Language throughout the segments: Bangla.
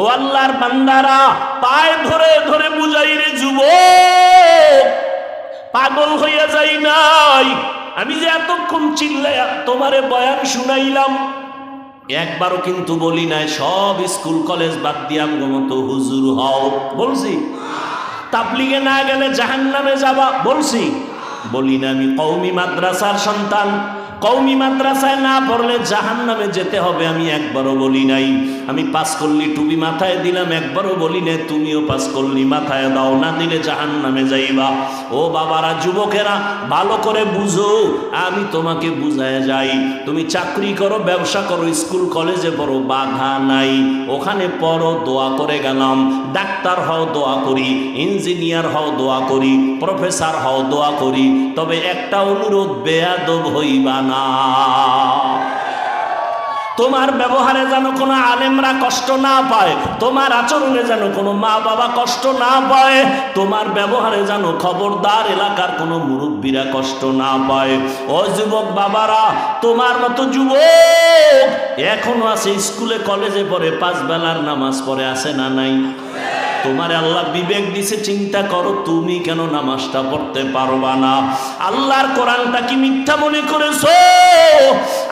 ও আল্লাহর বান্দারা, পায়ে ধরে ধরে বুঝাই রে যুব পাগল হইয়া যাই নাই। আমি যে এতক্ষণ চিল্লাই তোমারে বয়ান শুনাইলাম, একবারও কিন্তু বলি নাই, সব স্কুল কলেজ বাদ দিয়ে আমগো মতো হুজুর হও। বলছি, তাবলিগে না গেলে জাহান নামে যাবা? বলছি, বলি না আমি কৌমি মাদ্রাসার সন্তান। কৌমি মাদ্রাসায় না পড়লে জাহান নামে যেতে হবে, আমি একবারও বলি নাই। আমি পাস করলি টুবি মাথায় দিলাম, একবারও বলি নাই, তুমিও পাস করলি মাথায় দাও না দিলে জাহান নামে যাইবা। ও বাবারা, যুবকেরা, ভালো করে বুঝো, আমি তোমাকে বুঝায় যাই। তুমি চাকরি করো, ব্যবসা করো, স্কুল, কলেজে পড়ো, বাধা নাই। ওখানে পড়ো, দোয়া করে গেলাম। ডাক্তার হও, দোয়া করি। ইঞ্জিনিয়ার হও, দোয়া করি। প্রফেসর হও, দোয়া করি। তবে একটা অনুরোধ, বেয়াদব হইবা না। তোমার ব্যবহারে যেন কোনো আলেমরা কষ্ট না পায়, তোমার আচরণে যেন কোনো মা বাবা কষ্ট না পায়, তোমার ব্যবহারে যেন খবরদার এলাকার কোনো মুরব্বীরা কষ্ট না পায়। ও যুবক বাবারা, তোমার মতো যুবক এখনও আছে, স্কুলে কলেজে পড়ে পাঁচ বেলার নামাজ পড়ে আসে না নাই? তোমার আল্লাহ বিবেক দিছে, চিন্তা করো তুমি কেন নামাজটা পড়তে পারবা না? আল্লাহর কোরআনটা কি মিথ্যা মনে করেছ?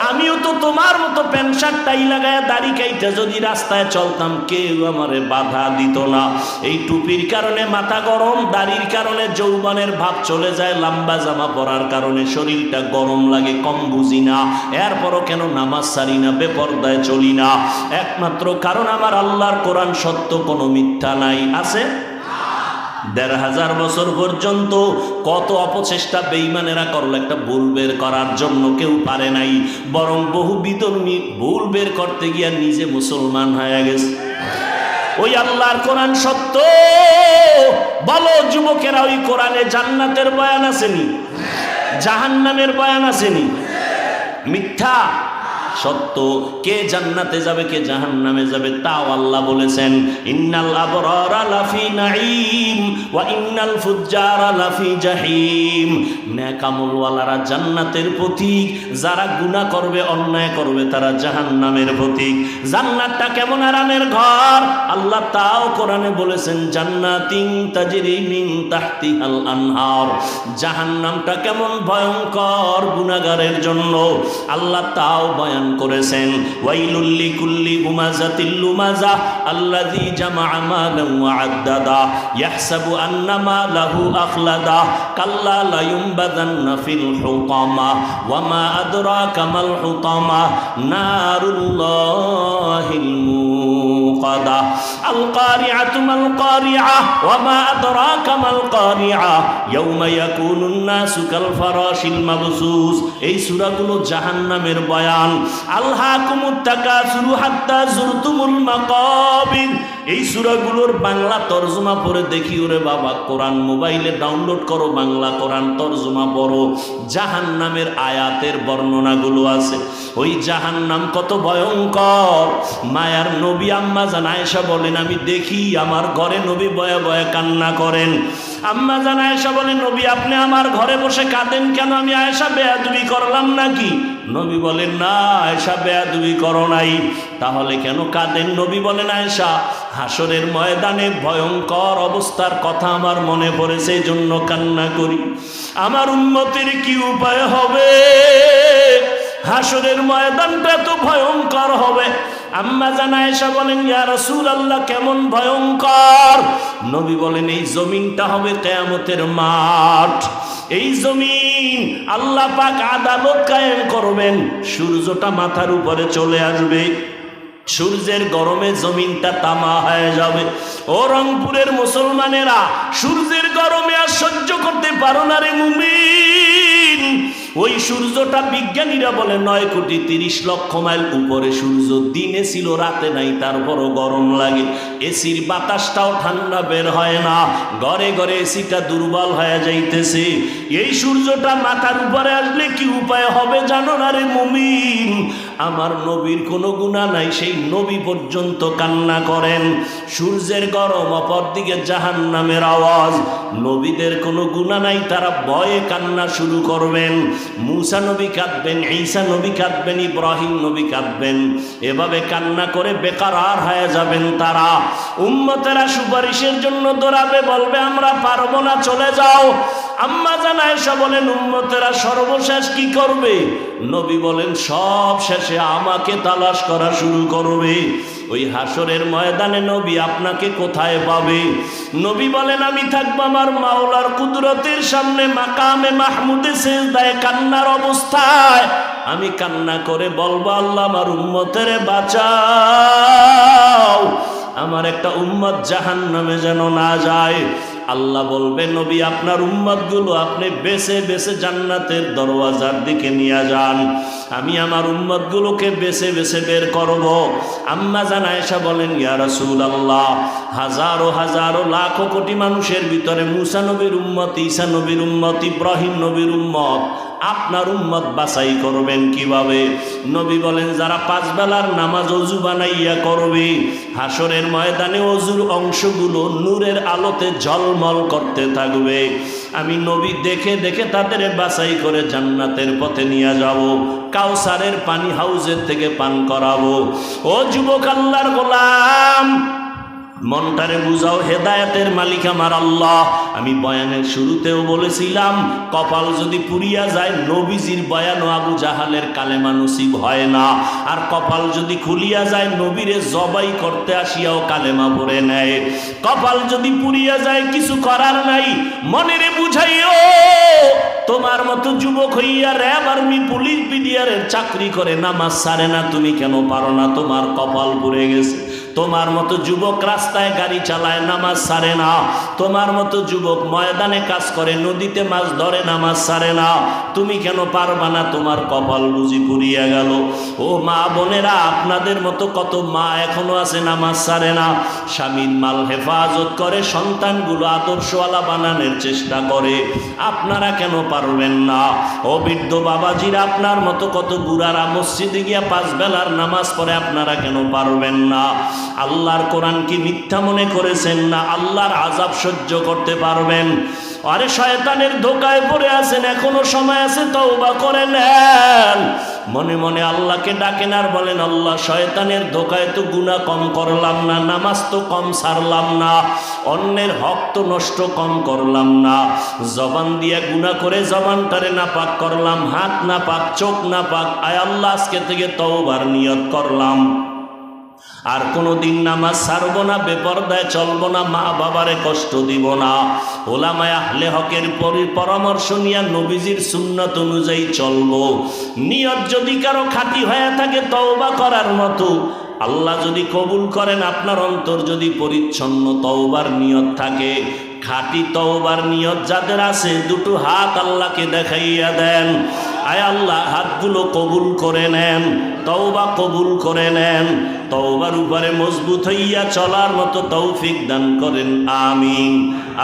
আমিও তো তোমার মতো প্যান্ট শার্ট টাই লাগায় দাড়ি কাইটা যদি রাস্তায় চলতাম, কেউ আমারে বাধা দিত না। এই টুপির কারণে মাথা গরম, দাড়ির কারণে যৌবনের ভাব চলে যায়, লম্বা জামা পরার কারণে শরীরটা গরম লাগে, কম বুঝি না। এরপরও কেন নামাজ সারি না, বেপর্দায় চলি না? একমাত্র কারণ আমার আল্লাহর কোরআন সত্য কোনো মিথ্যা নাই। আছে? দেড় হাজার বছর পর্যন্ত কত অপচেষ্টা বেইমানেরা করল একটা ভুল বের করার জন্য কেউ পারে নাই। বরং বহু বিতর্মী ভুল বের করতে গিয়া নিজে মুসলমান হয়ে গেছে। ওই আল্লাহর কোরআন সত্য? বলো, যুবকেরা, ওই কোরআনে জান্নাতের বয়ান আসেনি? জাহান্নামের বয়ান আসেনি? মিথ্যা? সত্য, কে জান্নাতে যাবে, কে জাহান্নামে যাবে তাও আল্লাহ বলেছেন, ইন্নাল আবরারা নাঈম ওয়া ইন্নাল ফুজ্জারা লাফি জাহিম। নেকামলওয়ালারা জান্নাতের প্রতীক, যারা গুনাহ করবে, অন্যায় করবে, তারা জাহান্নামের প্রতীক। জান্নাতটা কেমন আরামের ঘর? আল্লাহ তাও কোরআনে বলেছেন, জান্নাতিন তাজরি মিন তাহতিহাল আনহার। জাহান্নামটা কেমন ভয়ঙ্কর গুনাহগারের জন্য। আল্লাহ তাও বয়ান করেছেন ওয়াইলুল্লি কুল্লি হুমাজাতিল লুমাজা আল্লাযী জামাআ মালান ওয়া আদ্দাদা ইয়াহসাবু আন্না মালাহু আখলাদা কাল্লা লা ইউমবাদান্না ফিল হুতামা ওয়া মা আদরাকা মাল হুতামা নারুল্লাহিল মুকাদা আল কারিআতু মাল কারিআ ওয়া মা আদরাকা মাল কারিআ ইয়াউমা ইয়াকুনুন নাসু কাল ফারাশিল মাবসুস এই সূরাগুলো জাহান্নামের বয়ান এই সূরাগুলোর বাংলা তরজমা বাবা, কোরআন মোবাইলে ডাউনলোড করো, বাংলা কোরআন তরজমা পড়ো। জাহান্নামের আয়াতের বর্ণনাগুলো আছে। ওই জাহান্নাম কত ভয়ঙ্কর। মায়ার নবী আম্মা জান বলেন, আমি দেখি আমার ঘরে নবী বয়ে বয়ে কান্না করেন। আম্মা জান বলেন, নবী, আপনি আমার ঘরে বসে কাঁদেন কেন? আমি আয়েশা বেয়াদবি করলাম নাকি? নবী বলেন, না আয়সা বেয়াদুবি করো নাই। তাহলে কেন কাঁদেন? নবী বলেন আয়সা হাসরের ময়দানে ভয়ঙ্কর অবস্থার কথা আমার মনে পড়েছে জন্য কান্না করি। আমার উন্নতির কি উপায় হবে? হাসরের ময়দানটা তো ভয়ঙ্কর হবে। আম্মা জানা এসা বলেন, ইয়া রাসূল আল্লাহ কেমন ভয়ঙ্কর? নবী বলেন, এই জমিনটা হবে কেয়ামতের মাঠ। এই জমিন আল্লাহ পাক আদালত কায়েম করবেন। সূর্যটা মাথার উপরে চলে আসবে। সূর্যের গরমে জমিনটা তামা হয়ে যাবে। ও রংপুরের মুসলমানেরা, সূর্যের গরমে আর সহ্য করতে পারো না রে মুমিন। ওই সূর্যটা বিজ্ঞানীরা বলে নয় কোটি তিরিশ লক্ষ মাইল উপরে। সূর্য দিনে ছিল, রাতে নাই, তারপরও গরম লাগে। এসির বাতাসটাও ঠান্ডা, বের হয় না। ঘরে ঘরে এসিটা দুর্বল হয়ে যাইতেছে। এই সূর্যটা মাথার উপরে আসলে কি উপায় হবে জানো না রে মুমিন? আমার নবীর কোনো গুণা নাই, সেই নবী পর্যন্ত কান্না করেন। সূর্যের গরম অপর দিকে জাহান নামের আওয়াজ। নবীদের কোনো গুণা নাই, তারা ভয়ে কান্না শুরু করবেন। মুসা নবী কাঁদবেন, ঈসা নবী কাঁদবেন, ইব্রাহিম নবী কাঁদবেন। এভাবে কান্না করে বেকার আর হয়ে যাবেন তারা। উম্মতেরা সুপারিশের জন্য দৌড়াবে, বলবে, আমরা পারব না, চলে যাও। আম্মা জানা এসা বলেন, উম্মতেরা সর্বশেষ কি করবে? নবী বলেন, সব শেষে আমাকে তালাশ করা শুরু করবে। ওই হাসরের ময়দানে নবী আপনাকে কোথায় পাবে? নবী বলেন, আমি থাকব আমার মাওলার কুদরতের সামনে, মাকামে মাহমুদে শেষ দেয় কান্নার অবস্থায়। আমি কান্না করে বলব, আল্লাহ আমার উম্মতের বাঁচাও। আমার একটা উম্মত জাহান নামে যেন না যায়। আল্লাহ বলবে, নবী, আপনার উম্মাদগুলো আপনি বেছে বেছে জান্নাতের দরওয়াজার দিকে নিয়ে যান। আমি আমার উম্মাদগুলোকে বেছে বেছে বের করব। আম্মা জান আয়েশা বলেন, ইয়া রাসূলুল্লাহ, হাজারো হাজারো লাখো কোটি মানুষের ভিতরে মুসা নবীর উম্মত, ঈসা নবীর উম্মত, ইব্রাহিম নবীর উম্মত আপনার উম্মত বাছাই করবেন কীভাবে? নবী বলেন, যারা পাঁচ বেলার নামাজ অজু বানাইয়া করবে হাসরের ময়দানে অজুর অংশগুলো নূরের আলোতে ঝলমল করতে থাকবে। আমি নবী দেখে দেখে তাদের বাছাই করে জান্নাতের পথে নিয়ে যাব, কাউসারের পানি হাউজের থেকে পান করাবো। ও যুবক আল্লাহর গোলাম মনটারে বুঝাও, হেদায়েতের মালিক আমার আল্লাহ। আমি বয়ানের শুরুতেও বলেছিলাম, কপাল যদি পুরিয়া যায়, নবীজির বয়ান আবু জাহালের কালেমা নসিব হয় না। আর কপাল যদি খুলিয়া যায়, নবীরে জবাই করতে আসিয়াও কালেমা পড়ে নেয়। কপাল যদি পুরিয়া যায়, কিছু করার নাই, মনেরে বুঝাইও, তোমার মতো যুবক হইয়া র্যাব আর্মি, পুলিশ, বিডিআরের চাকরি করে, নামাজ সারে না, তুমি কেন পারো না? তোমার কপাল পুড়ে গেছে। তোমার মতো যুবক রাস্তায় গাড়ি চালায়, নামাজ সারে না। তোমার মতো যুবক ময়দানে কাজ করে, নদীতে মাছ ধরে, নামাজ সারে না। তুমি কেন পারবা না? তোমার কপাল বুঝি পুড়িয়া গেল। ও মা বোনেরা, আপনাদের মতো কত মা এখনও আছে, নামাজ সারে না। স্বামীর মাল হেফাজত করে, সন্তানগুলো আদর্শওয়ালা বানানোর চেষ্টা করে। আপনারা কেন পারবেন না? ও বৃদ্ধ বাবাজির, আপনার মতো কত বুড়ারা মসজিদে গিয়া পাঁচ বেলার নামাজ পড়ে, আপনারা কেন পারবেন না? আল্লাহর কোরআন কি মিথ্যা মনে করেছেন না? আল্লাহর আজাব সহ্য করতে পারবেন? আরে শয়তানের ধোকায় পড়ে আছেন, এখনও সময় আছে, তওবা করে নেন। মনে মনে আল্লাহকে ডাকেন আর বলেন, আল্লাহ, শয়তানের ধোকায় তো গুণা কম করলাম না, নামাজ তো কম সারলাম না, অন্যের হক তো নষ্ট কম করলাম না। জবান দিয়ে গুণা করে জবানটারে না পাক করলাম, হাত না পাক চোখ না পাক আয় আল্লাহ, আজকে থেকে তওবার নিয়ত করলাম। আর কোনো দিন নামাজ ছাড়বো না, বেপরদায় চলব না, মা বাবারে কষ্ট দিব না। ওলামায় আহলে হকের পরি পরামর্শ নিয়ে নবীজির সুন্নত অনুযায়ী চলব। নিয়ত যদি কারও খাঁটি হয়ে থাকে, তওবা করার মতো। আল্লাহ যদি কবুল করেন, আপনার অন্তর যদি পরিচ্ছন্ন, তওবার নিয়ত থাকে। খাঁটি তওবার নিয়ত যাদের আছে, দুটো হাত আল্লাহকে দেখাইয়া দেন। আয় আল্লাহ হাতগুলো কবুল করে নেন তওবা কবুল করে নেন তওবার উপরে মজবুত হইয়া চলার মতো তৌফিক দান করেন আমিন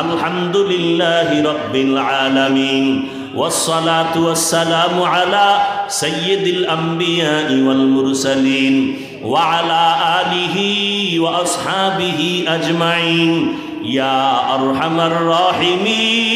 আলহামদুলিল্লাহ রব্বিল আলামিন والصلاة والسلام على سيد الأنبياء والمرسلين وعلى آله وأصحابه أجمعين يا أرحم الراحمين